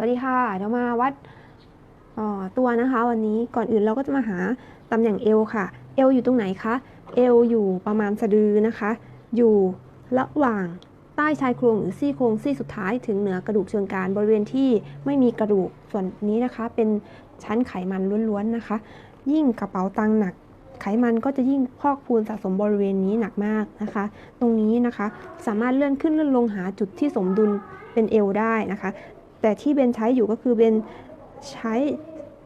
สวัสดีค่ะเดี๋ยวมาวัดตัวนะคะวันนี้ก่อนอื่นเราก็จะมาหาตำแหน่งเอวค่ะ เอวอยู่ตรงไหนคะเอวอยู่ประมาณสะดือนะคะ อยู่ระหว่างใต้ชายโครงหรือซี่โครงซี่สุดท้ายถึงเหนือกระดูกเชิงกรานบริเวณที่ไม่มีกระดูกส่วนนี้นะคะ เป็นชั้นไขมันล้วนๆนะคะ ยิ่งกระเป๋าตังค์หนัก ไขมันก็จะยิ่งพอกพูนสะสมบริเวณนี้หนักมากนะคะ ตรงนี้นะคะสามารถเลื่อนขึ้นเลื่อนลงหาจุดที่สมดุลเป็นเอวได้นะคะ แต่ที่เบนใช้อยู่ก็คือเบนใช้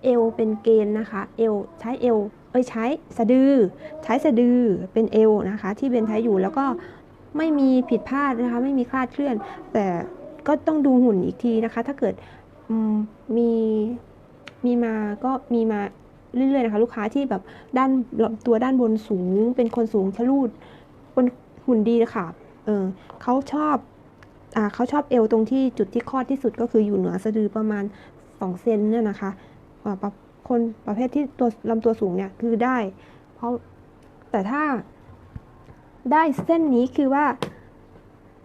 เอวเป็นเกณฑ์นะคะ เอวใช้เอวเอ้ยใช้สะดือ ใช้สะดือเป็นเอวนะคะ ที่เบนใช้อยู่แล้วก็ไม่มีผิดพลาดนะคะ ไม่มีคลาดเคลื่อน แต่ก็ต้องดูหุ่นอีกทีนะคะ ถ้าเกิดมีมีมาก็มีมาเรื่อยๆนะคะ ลูกค้าที่แบบด้านตัวด้านบนสูง เป็นคนสูงชะลูดบนหุ่นดีค่ะเออเขาชอบ เขาชอบเอวตรงที่จุดที่คลอดที่สุดก็คืออยู่เหนือสะดือประมาณ2เซนเนี่ยนะคะะคนประเภทที่ตัวลำตัวสูงเนี่ยคือได้ เพราะแต่ถ้าได้เส้นนี้คือว่า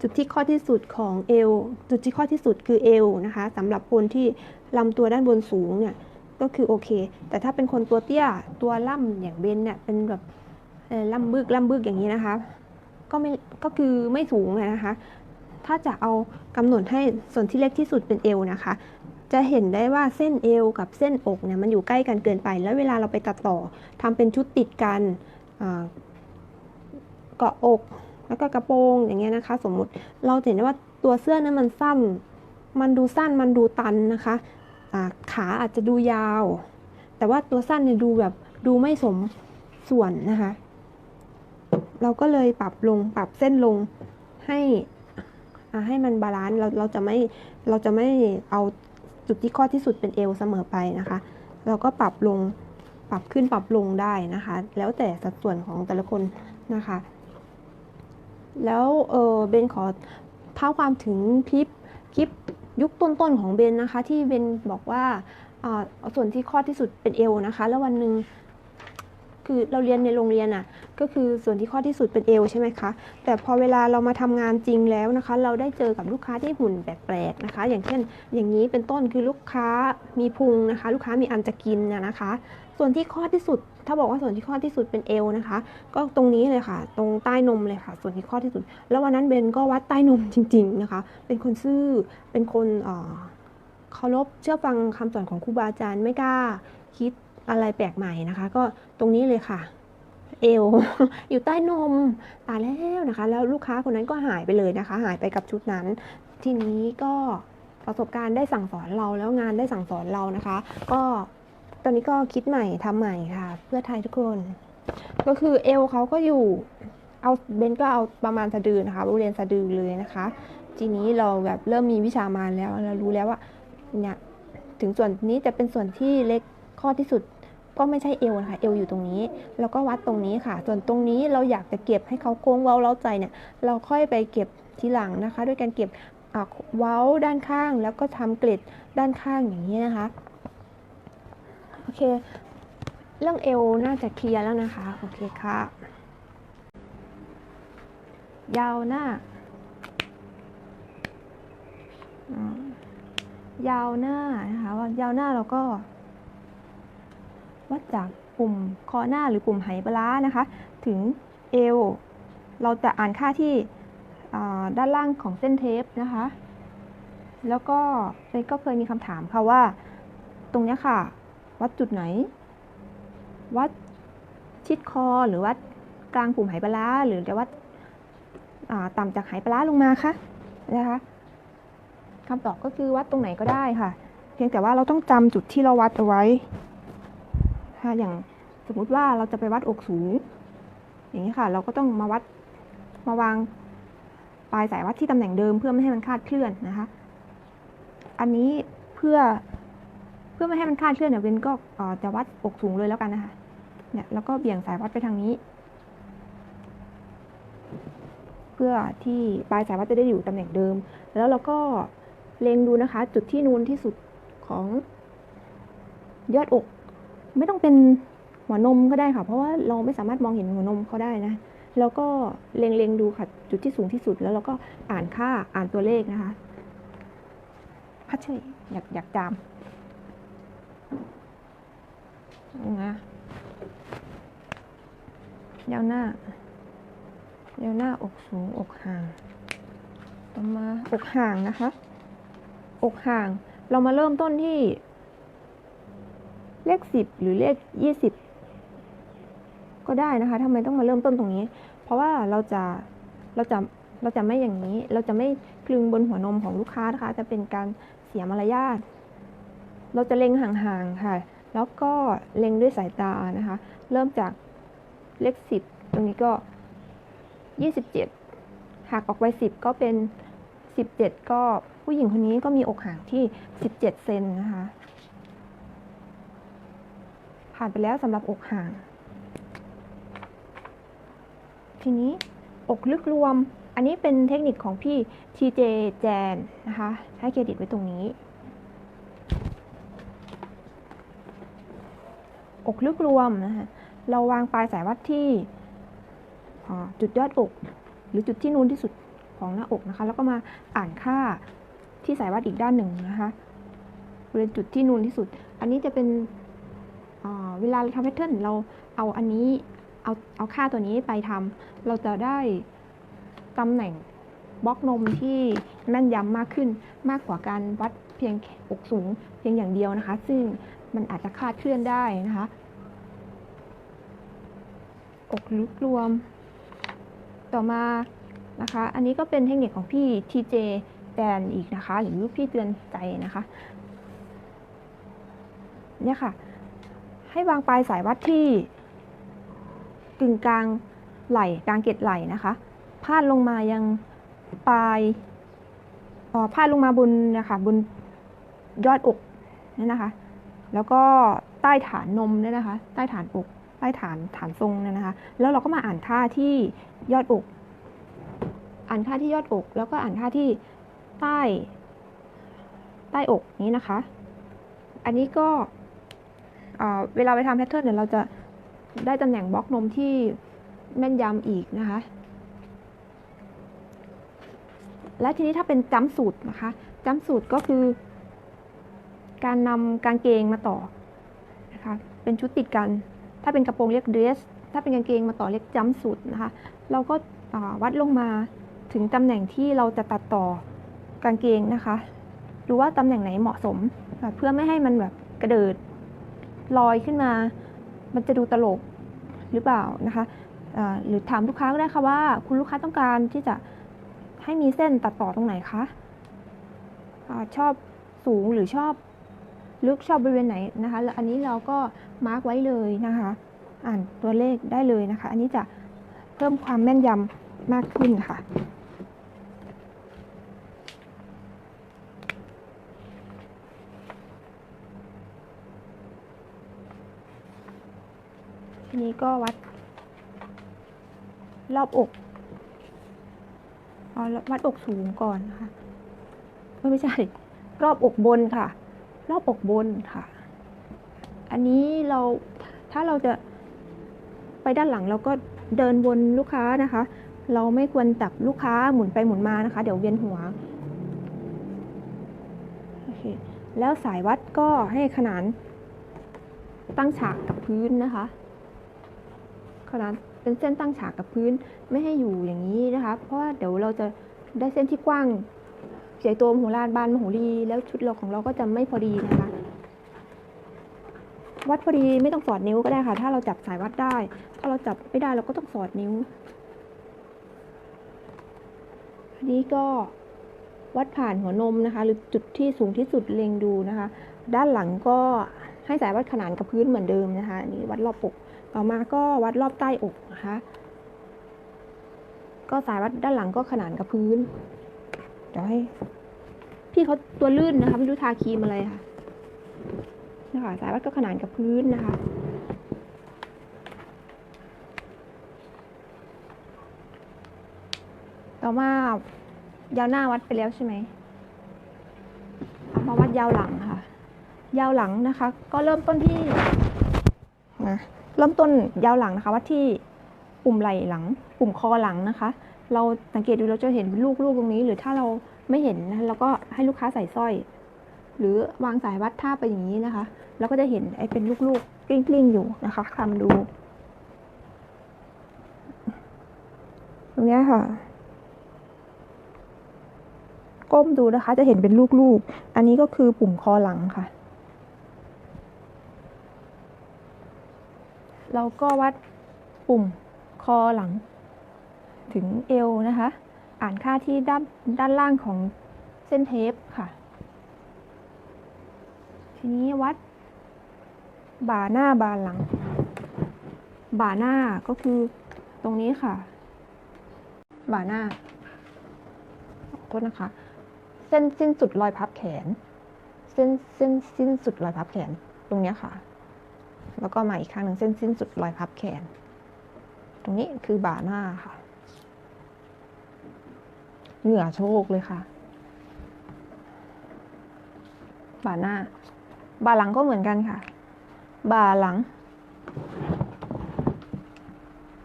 จุดที่ข้อดที่สุดของเอวจุดที่ข้อดที่สุดคือเอวนะคะสำหรับคนที่ลำตัวด้านบนสูงเนี่ยก็คือโอเค แต่ถ้าเป็นคนตัวเตี้ยตัวล่ำอย่างเบนเนี่ยเป็นแบบล่ำบึกล่ำบึกอย่างนี้นะคะ ก็ไม่ก็คือไม่สูงนะคะ ถ้าจะเอากำหนดให้ส่วนที่เล็กที่สุดเป็นเอวนะคะ จะเห็นได้ว่าเส้นเอวกับเส้นอกเนี่ยมันอยู่ใกล้กันเกินไป แล้วเวลาเราไปตัดต่อทำเป็นชุดติดกันเกาะอก แล้วก็กระโปรงอย่างเงี้ยนะคะ สมมุติเราเห็นได้ว่าตัวเสื้อนั้นมันสั้น มันดูสั้นมันดูตันนะคะขาอาจจะดูยาว แต่ว่าตัวสั้นเนี่ยดูแบบดูไม่สมส่วนนะคะ เราก็เลยปรับลงปรับเส้นลงให้ ให้มันบาลานซ์เราเราจะไม่เราจะไม่เอาจุดที่ข้อที่สุดเป็นเอวเสมอไปนะคะ เราก็ปรับลงปรับขึ้นปรับลงได้นะคะ แล้วแต่สัดส่วนของแต่ละคนนะคะ แล้วเออเบนขอเท้าความถึงคลิปคลิปยุคต้นๆของเบนนะคะ ที่เบนบอกว่าอ่าส่วนที่ข้อที่สุดเป็นเอวนะคะ แล้ววันหนึ่ง คือเราเรียนในโรงเรียนอะก็คือส่วนที่ข้อที่สุดเป็นเอวใช่ไหมคะ แต่พอเวลาเรามาทำงานจริงแล้วนะคะ เราได้เจอกับลูกค้าที่หุ่นแปลกๆนะคะ อย่างเช่น อย่างนี้เป็นต้นคือลูกค้ามีพุงนะคะ ลูกค้ามีอันจะกินนะคะ ส่วนที่ข้อที่สุด ถ้าบอกว่าส่วนที่ข้อที่สุดเป็นเอวนะคะ ก็ตรงนี้เลยค่ะ ตรงใต้นมเลยค่ะ ส่วนที่ข้อที่สุด แล้ววันนั้นเบนก็วัดใต้นมจริง ๆนะคะ เป็นคนซื่อเป็นคนเอ่อเคารพเชื่อฟังคำสอนของครูบาอาจารย์ไม่กล้าคิด อะไรแปลกใหม่นะคะ ก็ตรงนี้เลยค่ะ เอว อยู่ใต้นมตายแล้วนะคะ แล้วลูกค้าคนนั้นก็หายไปเลยนะคะ หายไปกับชุดนั้น ทีนี้ก็ประสบการณ์ได้สั่งสอนเราแล้วงานได้สั่งสอนเรานะคะ ก็ตอนนี้ก็คิดใหม่ทำใหม่ค่ะ เพื่อไทยทุกคน ก็คือเอวเขาก็อยู่เอาเบนก็เอาประมาณสะดือนะคะบริเวณสะดือเลยนะคะ ทีนี้เราแบบเริ่มมีวิชามานแล้วเรารู้แล้วว่าเนี่ยถึงส่วนนี้จะเป็นส่วนที่เล็กข้อที่สุด ก็ไม่ใช่เอวนะคะ เอวอยู่ตรงนี้ แล้วก็วัดตรงนี้ค่ะ ส่วนตรงนี้เราอยากจะเก็บให้เขาโค้งเว้าเล้าใจเนี่ย เราค่อยไปเก็บทีหลังนะคะ ด้วยการเก็บอ่าเว้าด้านข้าง แล้วก็ทำเกล็ดด้านข้างอย่างนี้นะคะ โอเค เรื่องเอวน่าจะเคลียร์แล้วนะคะ โอเคค่ะ ยาวหน้า ยาวหน้านะคะว่ายาวหน้าเราก็ วัดจากปุ่มคอหน้าหรือปุ่มไหปลานะคะ ถึงเอว เราจะอ่านค่าที่ด้านล่างของเส้นเทปนะคะ แล้วก็เฟยก็เคยมีคำถามค่ะว่า ตรงนี้ค่ะ วัดจุดไหน วัดชิดคอหรือวัดกลางปุ่มไหปลาหรือจะวัดต่ำจากไหปลาร้าลงมาคะนะคะคำตอบก็คือวัดตรงไหนก็ได้ค่ะ เพียงแต่ว่าเราต้องจำจุดที่เราวัดเอาไว้ ถ้าอย่างสมมุติว่าเราจะไปวัดอกสูง อย่างนี้ค่ะ เราก็ต้องมาวัดมาวางปลายสายวัดที่ตำแหน่งเดิมเพื่อไม่ให้มันคลาดเคลื่อนนะคะ อันนี้เพื่อเพื่อไม่ให้มันคลาดเคลื่อนเนี่ยเวนก็เอ่อจะวัดอกสูงเลยแล้วกันนะคะ เนี่ยแล้วก็เบี่ยงสายวัดไปทางนี้ เพื่อที่ปลายสายวัดจะได้อยู่ตำแหน่งเดิม แล้วเราก็เล็งดูนะคะ จุดที่นูนที่สุดของยอดอก ไม่ต้องเป็นหัวนมก็ได้ค่ะ เพราะว่าเราไม่สามารถมองเห็นหัวนมเขาได้นะ แล้วก็เล็งๆดูค่ะจุดที่สูงที่สุดแล้วเราก็อ่านค่าอ่านตัวเลขนะคะพัดเฉยอยากอยากจามนะยาวหน้ายาวหน้าอกสูงอกห่างต่อมาอกห่างนะคะ อกห่าง เรามาเริ่มต้นที่ เลขสิบหรือเลขยี่สิบก็ได้นะคะทำไมต้องมาเริ่มต้นตรงนี้ เพราะว่าเราจะเราจะเราจะไม่อย่างนี้ เราจะไม่คลึงบนหัวนมของลูกค้านะคะ จะเป็นการเสียมารยาท เราจะเล็งห่างๆค่ะ แล้วก็เล็งด้วยสายตานะคะ เริ่มจากเลขสิบตรงนี้ก็ยี่สิบเจ็ดหักออกไปสิบก็เป็นสิบเจ็ดก็ผู้หญิงคนนี้ก็มีอกห่างที่สิบเจ็ดเซนนะคะ ผ่านไปแล้วสำหรับอกห่าง ทีนี้อกลึกรวม อันนี้เป็นเทคนิคของพี่ TJ แจนนะคะ ให้เครดิตไว้ตรงนี้ อกลึกรวมนะคะเราวางปลายสายวัดที่จุดยอดอก หรือจุดที่นูนที่สุดของหน้าอกนะคะ แล้วก็มาอ่านค่าที่สายวัดอีกด้านหนึ่งนะคะบริเวณจุดที่นูนที่สุด อันนี้จะเป็น เวลาเราทำแพทเทิร์นเราเอาอันนี้เอาเอาค่าตัวนี้ไปทำเราจะได้ตำแหน่งบล็อกนมที่แม่นยำมากขึ้นมากกว่าการวัดเพียงอกสูงเพียงอย่างเดียวนะคะ ซึ่งมันอาจจะคาดเคลื่อนได้นะคะ อกลึกรวม ต่อมานะคะ อันนี้ก็เป็นเทคนิคของพี่ TJ แดนอีกนะคะ หรือพี่เตือนใจนะคะ เนี่ยค่ะ ให้วางปลายสายวัดที่กึ่งกลางไหล่กลางเกล็ดไหล่นะคะพาดลงมายังปลายอ๋อพาดลงมาบนนะคะบนยอดอกเนี่ยนะคะ แล้วก็ใต้ฐานนมเนี่ยนะคะ ใต้ฐานอก ใต้ฐานฐานทรงเนี่ยนะคะ แล้วเราก็มาอ่านค่าที่ยอดอก อ่านค่าที่ยอดอก แล้วก็อ่านค่าที่ใต้ ใต้อกนี้นะคะ อันนี้ก็ เเวลาไปทำแพทเทิร์นเนี่ยเราจะได้ตำแหน่งบล็อกนมที่แม่นยำอีกนะคะ และทีนี้ถ้าเป็นจัมสูตรนะคะจัมสูตรก็คือ การนำกางเกงมาต่อนะคะเป็นชุดติดกัน ถ้าเป็นกระโปรงเรียกเดรส ถ้าเป็นกางเกงมาต่อเรียกจัมสูตรนะคะเราก็วัดลงมาถึงตำแหน่งที่เราจะตัดต่อกางเกงนะคะ ดูว่าตำแหน่งไหนเหมาะสม เพื่อไม่ให้มันแบบกระเดิด ลอยขึ้นมา มันจะดูตลกหรือเปล่านะคะอ่าหรือถามลูกค้าก็ได้ค่ะว่าคุณลูกค้าต้องการที่จะให้มีเส้นตัดต่อตรงไหนคะอาชอบสูงหรือชอบลึกชอบบริเวณไหนนะคะแล้วอันนี้เราก็มาร์กไว้เลยนะคะ อ่านตัวเลขได้เลยนะคะ อันนี้จะเพิ่มความแม่นยำมากขึ้นค่ะ ที นี้ก็วัด รอบอกเอาวัดอกสูงก่อนนะคะไม่ใช่ รอบอกบนค่ะ รอบอกบนค่ะ อันนี้เราถ้าเราจะไปด้านหลังเราก็เดินวนลูกค้านะคะ เราไม่ควรจับลูกค้าหมุนไปหมุนมานะคะ เดี๋ยวเวียนหัวโอเคแล้วสายวัดก็ให้ขนานตั้งฉากกับพื้นนะคะ ขนาดเป็นเส้นตั้งฉากกับพื้นไม่ให้อยู่อย่างนี้นะคะ เพราะว่าเดี๋ยวเราจะได้เส้นที่กว้างใหญ่โตมโหฬารบานมโหรีแล้วชุดเราของเราก็จะไม่พอดีนะคะวัดพอดีไม่ต้องสอดนิ้วก็ได้ค่ะ ถ้าเราจับสายวัดได้ ถ้าเราจับไม่ได้เราก็ต้องสอดนิ้ว อันนี้ก็วัดผ่านหัวนมนะคะ หรือจุดที่สูงที่สุดเล็งดูนะคะ ด้านหลังก็ให้สายวัดขนานกับพื้นเหมือนเดิมนะคะอันนี้วัดรอบอก ต่อมาก็วัดรอบใต้อกนะคะ ก็สายวัดด้านหลังก็ขนานกับพื้น เดี๋ยวให้พี่เขาตัวลื่นนะคะไม่รู้ทาครีมอะไรค่ะนะคะสายวัดก็ขนานกับพื้นนะคะ ต่อมายาวหน้าวัดไปแล้วใช่ไหมเอามาวัดยาวหลังค่ะ ยาวหลังนะคะ ก็เริ่มต้นที่นะ เริ่มต้นยาวหลังนะคะวัดที่ปุ่มไหล่หลัง ปุ่มคอหลังนะคะ เราสังเกตดูเราจะเห็นลูกลูกตรงนี้ หรือถ้าเราไม่เห็นนะเราก็ให้ลูกค้าใส่สร้อย หรือวางสายวัดท่าไปอย่างนี้นะคะแล้วก็จะเห็นไอ้เป็นลูกๆกลิ้งๆอยู่นะคะทำดู ตรงนี้ค่ะก้มดูนะคะจะเห็นเป็นลูกๆ อันนี้ก็คือปุ่มคอหลังค่ะ เราก็วัดปุ่มคอหลัง ถึงเอวนะคะ อ่านค่าที่ด้านด้านล่างของเส้นเทปค่ะ ทีนี้วัด บ่าหน้าบ่าหลัง บ่าหน้าก็คือตรงนี้ค่ะ บ่าหน้าโทษนะคะ เส้นสิ้นสุดรอยพับแขน เส้นเส้นสิ้นสุดรอยพับแขนตรงนี้ค่ะ แล้วก็มาอีกข้างหนึ่งเส้นสิ้นสุดรอยพับแขน ตรงนี้คือบ่าหน้าค่ะ เหงื่อโชกเลยค่ะ บ่าหน้า บ่าหลังก็เหมือนกันค่ะ บ่าหลัง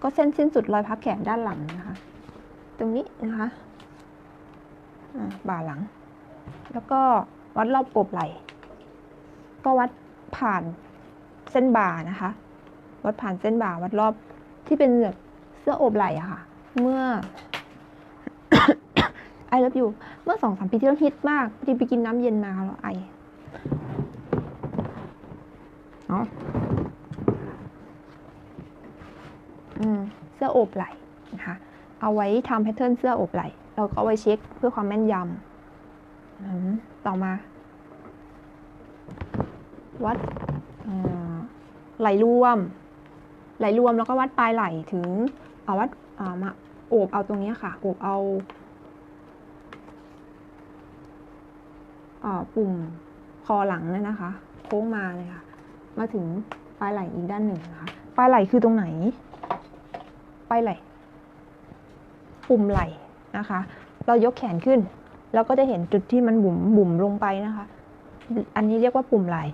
ก็เส้นสิ้นสุดรอยพับแขนด้านหลังนะคะ ตรงนี้นะคะบ่าหลัง แล้วก็วัดรอบกบไหล่ ก็วัดผ่าน เส้นบ่านะคะ วัดผ่านเส้นบ่าวัดรอบที่เป็นแบบเสื้อโอบไหล่อะค่ะ เมื่อไอ love you เมื่อสองสามปีที่แล้วฮิตมากพอดีไปกินน้ำเย็นมาแล้วไอเนาะอืมเสื้อโอบไหล่นะคะ เอาไว้ทำแพทเทิร์นเสื้อโอบไหล่เราก็เอาไว้เช็คเพื่อความแม่นยำต่อมา วัดอ่อ ไหลรวม ไหลรวมแล้วก็วัดปลายไหล่ถึงเอาวัดอ่ามาโอบเอาตรงนี้ค่ะโอบเอาอ่าปุ่มคอหลังเนี่ยนะคะ โค้งมาเลยค่ะ มาถึงปลายไหล่อีกด้านหนึ่งนะคะ ปลายไหล่คือตรงไหน ปลายไหล่ ปุ่มไหล่นะคะ เรายกแขนขึ้น แล้วก็จะเห็นจุดที่มันบุ๋มบุ๋มลงไปนะคะ อันนี้เรียกว่าปุ่มไหล่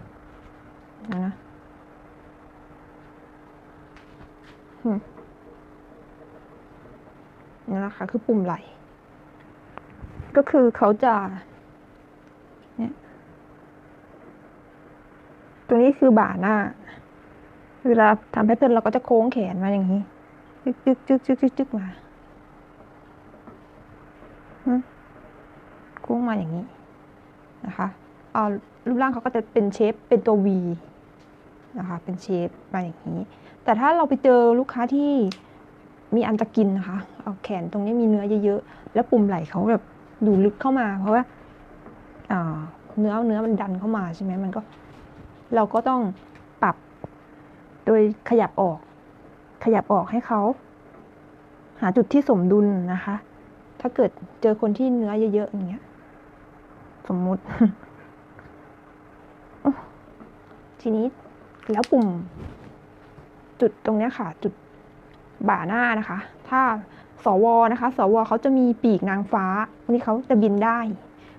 นะอืม นี่นะคะ คือปุ่มไหล ก็คือเขาจะ เนี่ยตรงนี้คือบ่าหน้า เวลาทำแพทเทิร์นเราก็จะโค้งแขนมาอย่างนี้ จึ๊กจึ๊กจึ๊กจึ๊กจึ๊กมาโค้งมาอย่างนี้ นะคะ เอารูปร่างเขาก็จะเป็นเชฟ เป็นตัว V นะคะ เป็นเชฟมาอย่างนี้ แต่ถ้าเราไปเจอลูกค้าที่มีอันจะกินนะคะ เอาแขนตรงนี้มีเนื้อเยอะๆ แล้วปุ่มไหล่เขาแบบดูลึกเข้ามา เพราะว่าอ่าเนื้อเนื้อมันดันเข้ามาใช่ไหมมันก็ เราก็ต้องปรับโดยขยับออก ขยับออกให้เขา หาจุดที่สมดุลนะคะ ถ้าเกิดเจอคนที่เนื้อเยอะๆอย่างเงี้ย สมมุติทีนี้ แล้วปุ่ม จุดตรงนี้ค่ะ จุดบ่าหน้านะคะ ถ้าสวนะคะ สวเขาจะมีปีกนางฟ้าวันนี้เขาจะบินได้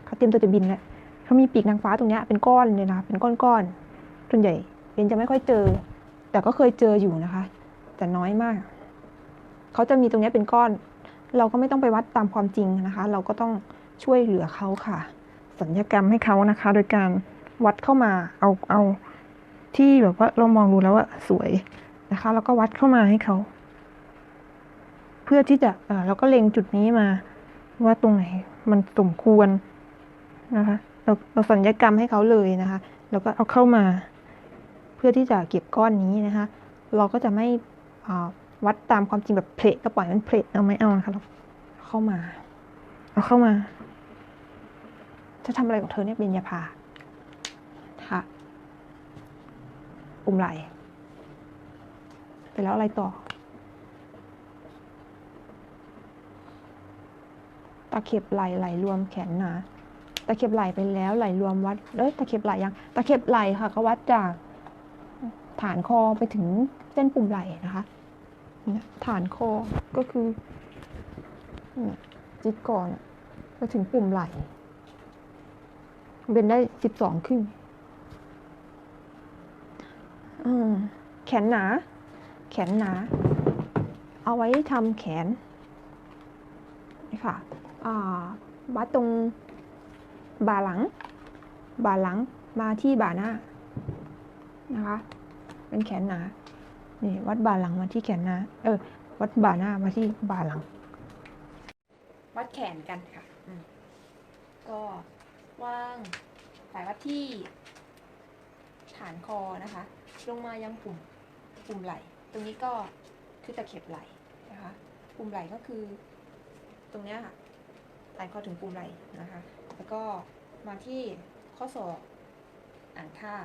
เขาเตรียมตัวจะบินแล้วเขามีปีกนางฟ้าตรงนี้เป็นก้อนเลยนะคะเป็นก้อนๆส่วนใหญ่เรียนจะไม่ค่อยเจอ แต่ก็เคยเจออยู่นะคะ แต่น้อยมากเขาจะมีตรงนี้เป็นก้อน เราก็ไม่ต้องไปวัดตามความจริงนะคะ เราก็ต้องช่วยเหลือเขาค่ะ สัญญกรรมให้เขานะคะ โดยการวัดเข้ามาเอาเอา ที่แบบว่าเรามองดูแล้วว่าสวยนะคะ แล้วก็วัดเข้ามาให้เขา เพื่อที่จะเอ่อเราก็เล็งจุดนี้มา ว่าตรงไหนมันสมควรนะคะ เราเราสัญญกรรมให้เขาเลยนะคะ แล้วก็เอาเข้ามา เพื่อที่จะเก็บก้อนนี้นะคะ เราก็จะไม่อ่าวัดตามความจริงแบบเพลทก็ปล่อยมันเพลทเอาไม่เอานะคะเราเข้ามา เอาเข้ามา จะทำอะไรของเธอเนี่ยเบญญาภาค่ะ ปุ่มไหลไปแล้วอะไรต่อ ตะเข็บไหลไหลรวมแขนหนาตะเข็บไหลไปแล้วไหลรวมวัดเอ้ยตะเข็บไหลยัง ตะเข็บไหลค่ะเขาวัดจากฐานคอไปถึงเส้นปุ่มไหลนะคะเนี่ยฐานคอก็คือจิตก่อนไปถึงปุ่มไหล เป็นได้สิบสองครึ่ง อืมแขนหนา แขนหนา เอาไว้ทำแขนนี่ค่ะอ่าวัดตรงบ่าหลัง บ่าหลังมาที่บ่าหน้านะคะ เป็นแขนหนา นี่วัดบ่าหลังมาที่แขนหน้า เออ วัดบ่าหน้ามาที่บ่าหลัง วัดแขนกันค่ะ ก็วางสายวัดที่ฐานคอนะคะ ลงมายังปุ่มปุ่มไหล่ตรงนี้ก็คือตะเข็บไหล่นะคะปุ่มไหล่ก็คือตรงเนี้ยค่ะฐานคอถึงปุ่มไหล่นะคะ แล้วก็มาที่ข้อศอกอ่านค่า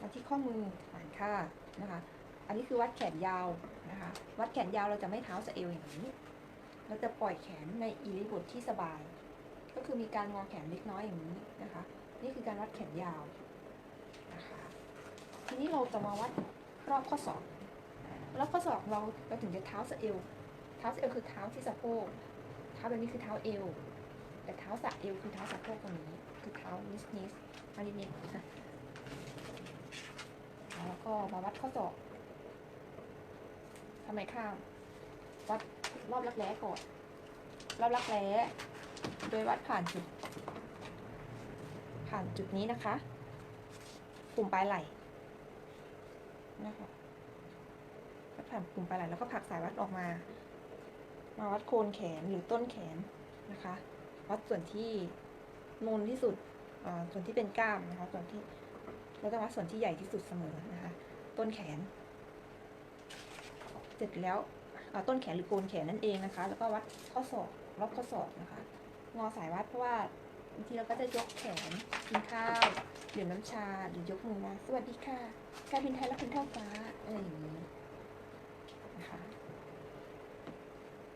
มาที่ข้อมืออ่านค่านะคะ อันนี้คือวัดแขนยาวนะคะ วัดแขนยาวเราจะไม่เท้าสะเอวอย่างนี้ เราจะปล่อยแขนในอิริยาบถที่สบาย ก็คือมีการงอแขนเล็กน้อยอย่างนี้นะคะ นี่คือการวัดแขนยาว ทีนี้เราจะมาวัดรอบข้อศอกรอบข้อศอกเราเราถึงจะเท้าสะเอว เท้าสะเอวคือเท้าที่สะโพก เท้าแบบนี้คือเท้าเอว แต่เท้าสะเอวคือเท้าสะโพกตรงนี้ คือเท้านิสนิสมานิดนิดนะแล้วก็มาวัดข้อศอกทำไมข้างวัดรอบรักแร้ก่อน รอบรักแร้โดยวัดผ่านจุด ผ่านจุดนี้นะคะปุ่มปลายไหล่ นะคะวัดผ่านปุ่มปลายไหลแล้วก็ผักสายวัดออกมา มาวัดโคนแขนหรือต้นแขนนะคะ วัดส่วนที่นูนที่สุดส่วนที่เป็นกล้ามนะคะส่วนที่เราต้องวัดส่วนที่ใหญ่ที่สุดเสมอนะคะ ต้นแขน เสร็จแล้วต้นแขนหรือโคนแขนนั่นเองนะคะ แล้วก็วัดข้อศอกรอบข้อศอกนะคะ งอสายวัดเพราะว่า บางทีเราก็จะยกแขนกินข้าวดื่มน้ำชาหรือยกมือมาสวัสดีค่ะ การบินไทยและคุณเท่าฟ้าอะไรอย่างนี้นะคะ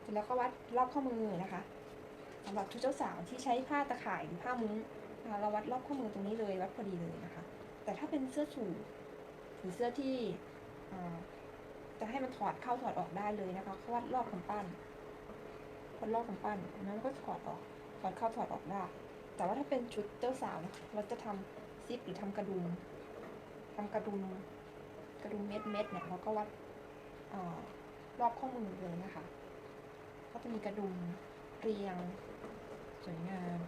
เสร็จแล้วก็วัดรอบข้อมือนะคะสำหรับชุดเจ้าสาวที่ใช้ผ้าตะข่ายหรือผ้ามุ้งเราวัดรอบข้อมือตรงนี้เลยวัดพอดีเลยนะคะ แต่ถ้าเป็นเสื้อสูทหรือเสื้อที่จะให้มันถอดเข้าถอดออกได้เลยนะคะเขาวัดรอบกำปั้นวัดรอบกำปั้นนั้นก็ถอดออกถอดเข้าถอดออกได้ แต่ว่าถ้าเป็นชุดเจ้าสาวนะเราจะทำซิปหรือทำกระดุมทำกระดุมกระดุมเม็ดเม็ดๆเนี่ยเราก็วัดอรอบข้อมือเลยนะคะ ก็จะมีกระดุมเรียงสวยงาม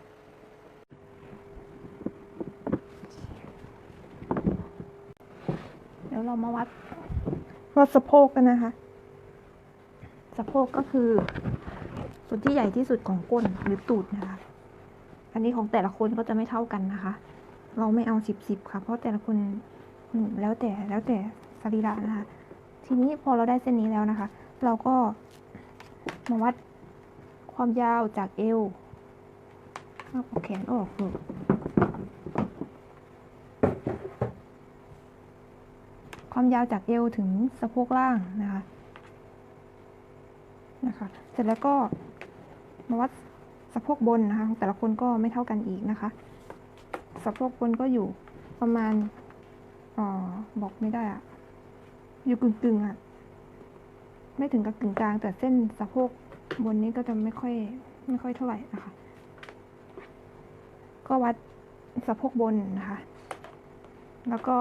เดี๋ยวเรามาวัดวัดสะโพกกันนะคะ สะโพกก็คือส่วนที่ใหญ่ที่สุดของก้นหรือตูดนะคะ อันนี้ของแต่ละคนก็จะไม่เท่ากันนะคะ เราไม่เอาสิบสิบค่ะ เพราะแต่ละคนแล้วแต่แล้วแต่สรีระนะคะ ทีนี้พอเราได้เส้นนี้แล้วนะคะ เราก็มาวัดความยาวจากเอวเอาแขนออกนี่ความยาวจากเอวถึงสะโพกล่างนะคะ นะคะ เสร็จแล้วก็มาวัด สะโพกบนนะคะของแต่ละคนก็ไม่เท่ากันอีกนะคะ สะโพกบนก็อยู่ประมาณออบอกไม่ได้อะอยู่กึ่งกึ่งๆอะไม่ถึงกับกึ่งกลาง แต่เส้นสะโพกบนนี้ก็จะไม่ค่อยไม่ค่อยเท่าไหร่นะคะ ก็วัดสะโพกบนนะคะ แล้วก็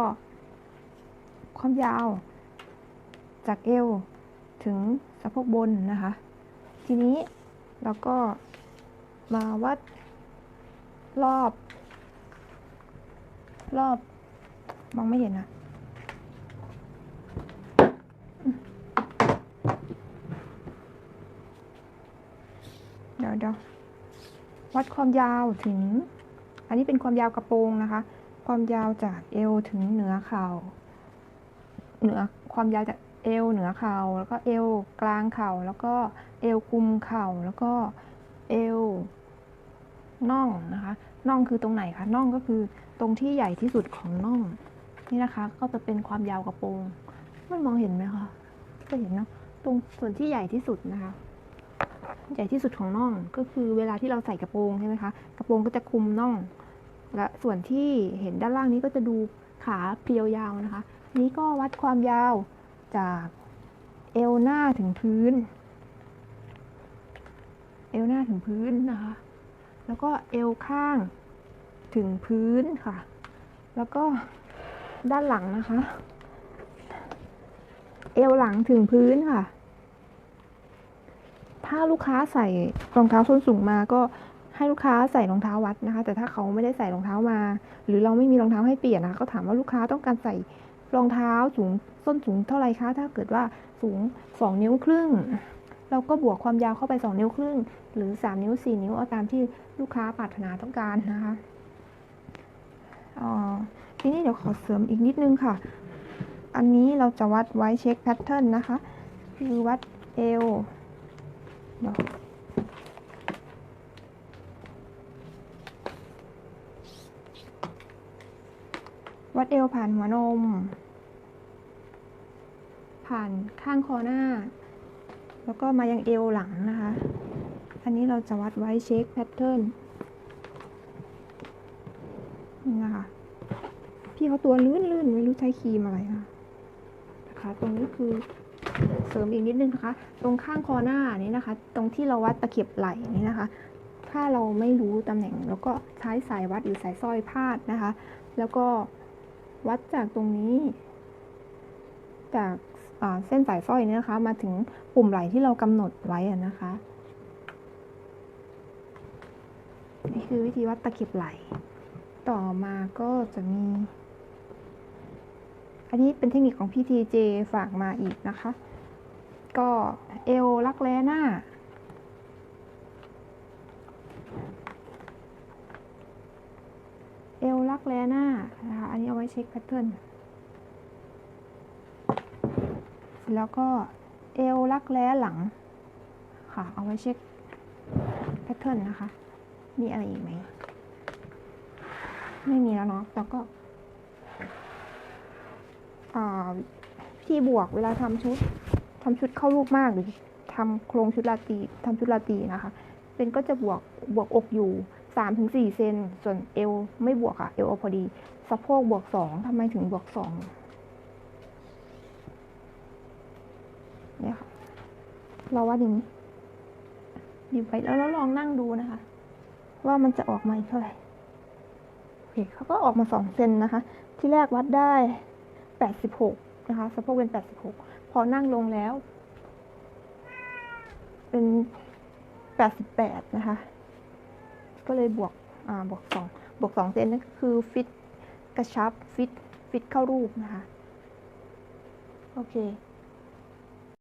ความยาวจากเอวถึงสะโพกบนนะคะ ทีนี้เราก็ มาวัด รอบ รอบ มองไม่เห็นนะเดี๋ยวเดี๋ยววัดความยาวถึง อันนี้เป็นความยาวกระโปรงนะคะ ความยาวจากเอวถึงเหนือเข่า เหนือความยาวจากเอวเหนือเข่า แล้วก็เอวกลางเข่า แล้วก็เอวกุมเข่า แล้วก็เอว น่องนะคะน่องคือตรงไหนคะน่องก็คือตรงที่ใหญ่ที่สุดของน่องนี่นะคะ ก็จะเป็นความยาวกระโปรงมันมองเห็นไหมคะก็เห็นเนาะตรงส่วนที่ใหญ่ที่สุดนะคะ ใหญ่ที่สุดของน่องก็คือเวลาที่เราใส่กระโปรงใช่ไหมคะกระโปรงก็จะคุมน่อง และส่วนที่เห็นด้านล่างนี้ก็จะดูขาเพรียวยาวนะคะ นี้ก็วัดความยาวจากเอวหน้าถึงพื้น เอวหน้าถึงพื้นนะคะ แล้วก็เอวข้างถึงพื้นค่ะ แล้วก็ด้านหลังนะคะ เอวหลังถึงพื้นค่ะ ถ้าลูกค้าใส่รองเท้าส้นสูงมาก็ให้ลูกค้าใส่รองเท้าวัดนะคะ แต่ถ้าเขาไม่ได้ใส่รองเท้ามา หรือเราไม่มีรองเท้าให้เปลี่ยนนะคะเขาถามว่าลูกค้าต้องการใส่รองเท้าสูงส้นสูงเท่าไรคะ ถ้าเกิดว่าสูง 2 นิ้วครึ่ง เราก็บวกความยาวเข้าไป 2 นิ้วครึ่ง หรือ 3 นิ้ว 4 นิ้ว เอาตามที่ลูกค้าปรารถนาต้องการนะคะอ่าทีนี้เดี๋ยวขอเสริมอีกนิดนึงค่ะ อันนี้เราจะวัดไว้เช็คแพทเทิร์นนะคะ คือวัดเอวเดี๋ยววัดเอวผ่านหัวนม ผ่านข้างคอหน้า แล้วก็มายังเอวหลังนะคะ อันนี้เราจะวัดไว้เช็คแพทเทิร์นนี่นะคะพี่เขาตัวลื่นๆไม่รู้ใช้ครีมอะไรค่ะนะคะ ตรงนี้คือเสริมอีกนิดนึงนะคะ ตรงข้างคอหน้านี้นะคะ ตรงที่เราวัดตะเข็บไหล่นี้นะคะ ถ้าเราไม่รู้ตำแหน่งแล้วก็ใช้สายวัดหรือสายสร้อยพาดนะคะ แล้วก็วัดจากตรงนี้ จาก เส้นสายสร้อยนี้นะคะ มาถึงปุ่มไหลที่เรากำหนดไว้นะคะ นี่คือวิธีวัดตะเข็บไหล ต่อมาก็จะมี อันนี้เป็นเทคนิคของพี่ทีเจฝากมาอีกนะคะ ก็เอวลักแร้หน้าเอวลักแร้หน้านะคะ อันนี้เอาไว้เช็คแพทเทิร์น แล้วก็เอวลักแร้หลัง ค่ะ เอาไว้เช็คแพทเทิร์นนะคะ มีอะไรอีกไหม ไม่มีแล้วเนาะแล้วก็อ่บวกเวลาทำชุดทำชุดเข้ารูปมากหรือทำโครงชุดราตีทำชุดราตีนะคะ เป็นก็จะบวกบวกอกอยู่สามถึงสี่เซน ส่วนเอวไม่บวกอะเอวเอาพอดี สะโพกบวกสองทำไมถึงบวกสอง เนี่ยค่ะ เราวัดอย่างนี้หยิบไปแล้วเราลองนั่งดูนะคะ ว่ามันจะออกมาเท่าไหร่โอเคเขาก็ออกมาสองเซนนะคะ ที่แรกวัดได้แปดสิบหกนะคะสะโพกเป็นแปดสิบหกพอนั่งลงแล้ว เป็นแปดสิบแปดนะคะ ก็เลยบวกอ่าบวกสองบวกสองเซนนั่นก็คือฟิตกระชับฟิตฟิตเข้ารูปนะคะ โอเค